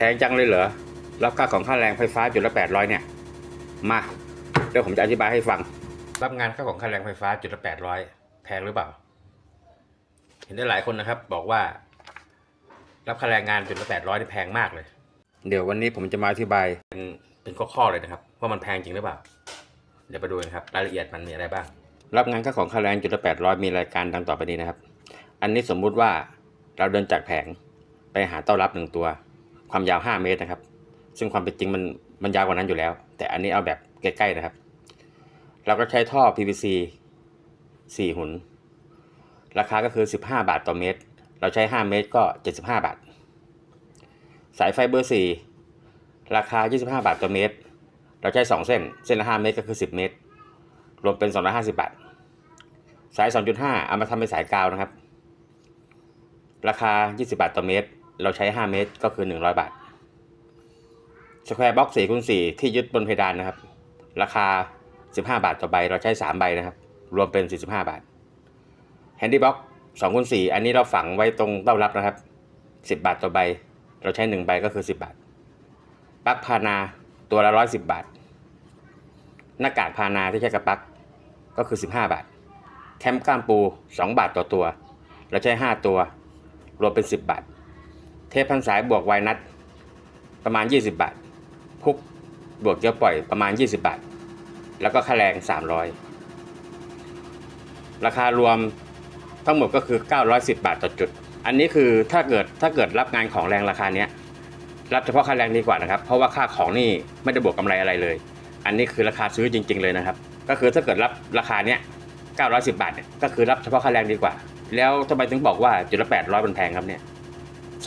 พงจังเลยเหรอ รับค่าของค่าแรงไฟฟ้าจุดละแปดร้อยเนี่ย มา เดี๋ยวผมจะอธิบายให้ฟัง รับงานค่าของค่าแรงไฟฟ้าจุดละแปดร้อยแพงหรือเปล่า เห็นได้หลายคนนะครับ บอกว่า รับค่าแรงงานจุดละแปดร้อยนี่แพงมากเลย เดี๋ยววันนี้ผมจะมาอธิบายเป็นเป็นข้อๆเลยนะครับ ว่ามันแพงจริงหรือเปล่า เดี๋ยวไปดูกันครับรายละเอียดมันมีอะไรบ้าง รับงานค่าของค่าแรงจุดละแปดร้อยมีรายการดังต่อไปนี้นะครับ อันนี้สมมุติว่าเราเดินจากแผงไปหาเต้ารับหนึ่งตัว ความยาว 5 เมตรนะครับ ซึ่งความเป็นจริงมันมันยาวกว่านั้นอยู่แล้ว แต่อันนี้เอาแบบใกล้ๆนะครับ เราก็ใช้ท่อ PVC 4 หุน ราคาก็คือ 15 บาทต่อเมตร เราใช้ 5 เมตรก็ 75 บาท สายไฟเบอร์ 4 ราคา 25 บาทต่อเมตร เราใช้ 2 เส้น เส้นละ 5 เมตรก็คือ 10 เมตร รวมเป็น 250 บาท สาย 2.5 เอามาทำเป็นสายกาวนะครับ ราคา 20 บาทต่อเมตร เราใช้ 5 เมตรก็คือ 100 บาทสแควร์บ็อกซ์4คูณ4ที่ยึดบนเพดานนะครับ ราคา 15 บาทต่อใบ เราใช้ 3 ใบนะครับ รวมเป็น 45 บาทแฮนดี้บ็อกซ์2คูณ4อันนี้เราฝังไว้ตรงเต้ารับนะครับ 10 บาทต่อใบ เราใช้ 1 ใบก็คือ 10 บาทปลั๊กพานาตัวละ110 บาท หน้ากากพานาที่ใช้กับปลั๊กก็คือ 15 บาท แคมป์ก้ามปู 2 บาทต่อตัว เราใช้ 5 ตัว รวมเป็น 10 บาท เทปพันสายบวกไวนัทประมาณ 20 บาทพุกบวกเกียวปล่อยประมาณ 20 บาท แล้วก็ค่าแรง 300 ราคารวมทั้งหมดก็คือ 910 บาทต่อจุด อันนี้คือถ้าเกิดถ้าเกิดรับงานของแรงราคาเนี้ยรับเฉพาะค่าแรงดีกว่านะครับ เพราะว่าค่าของนี่ไม่ได้บวกกำไรอะไรเลย อันนี้คือราคาซื้อจริง ๆ เลยนะครับ ก็คือถ้าเกิดรับราคาเนี้ย910 บาทเนี่ยก็คือรับเฉพาะค่าแรงดีกว่า แล้วทำไมถึงบอกว่าจุดละ800มันแพงครับเนี่ย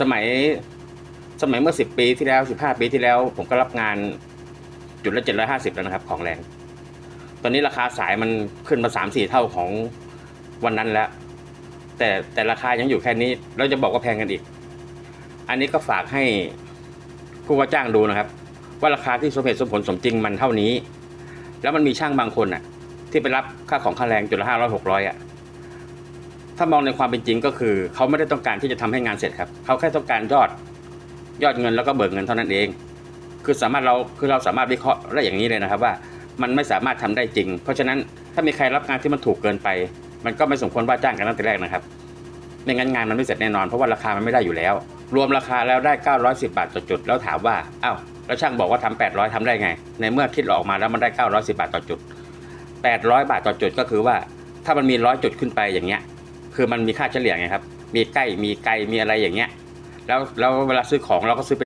สมัยสมัยเมื่อ10ปีที่แล้ว15ปีที่แล้ว ผมก็รับงานจุดละ750แล้วนะครับ ของแรง ตอนนี้ราคาสายมันขึ้นมา3-4เท่าของวันนั้นแล้ว แต่แต่ราคายังอยู่แค่นี้เราจะบอกว่าแพงกันอีก อันนี้ก็ฝากให้ผู้ว่าจ้างดูนะครับ ว่าราคาที่สมเหตุสมผลสมจริงมันเท่านี้ แล้วมันมีช่างบางคนอะ ที่ไปรับค่าของค่าแรงจุดละห้าร้อยหกร้อยอะ ถ้ามองในความเป็นจริงก็คือ เขาไม่ได้ต้องการที่จะทำให้งานเสร็จครับ เขาแค่ต้องการยอดยอดเงินแล้วก็เบิกเงินเท่านั้นเอง คือสามารถเราคือเราสามารถวิเคราะห์ได้อย่างนี้เลยนะครับว่ามันไม่สามารถทำได้จริง เพราะฉะนั้นถ้ามีใครรับงานที่มันถูกเกินไป มันก็ไม่สมควรว่าจ้างกันตั้งแต่แรกนะครับไม่งั้นงานมันไม่เสร็จแน่นอนเพราะว่าราคามันไม่ได้อยู่แล้ว รวมราคาแล้วได้ 910 บาทต่อจุด แล้วถามว่าอ้าวแล้วช่างบอกว่าทำ800ทำได้ไง ในเมื่อคิดออกมาแล้วมันได้ 910 บาทต่อจุด 800 บาทต่อจุดก็คือว่า ถ้ามันมีร้อจุดขึ้นไปอย่างเงี้ย คือมันมีค่าเฉลี่ยไงครับ มีใกล้มีไกลมีอะไรอย่างเงี้ย แล้วแล้วเวลาซื้อของเราก็ซื้อไป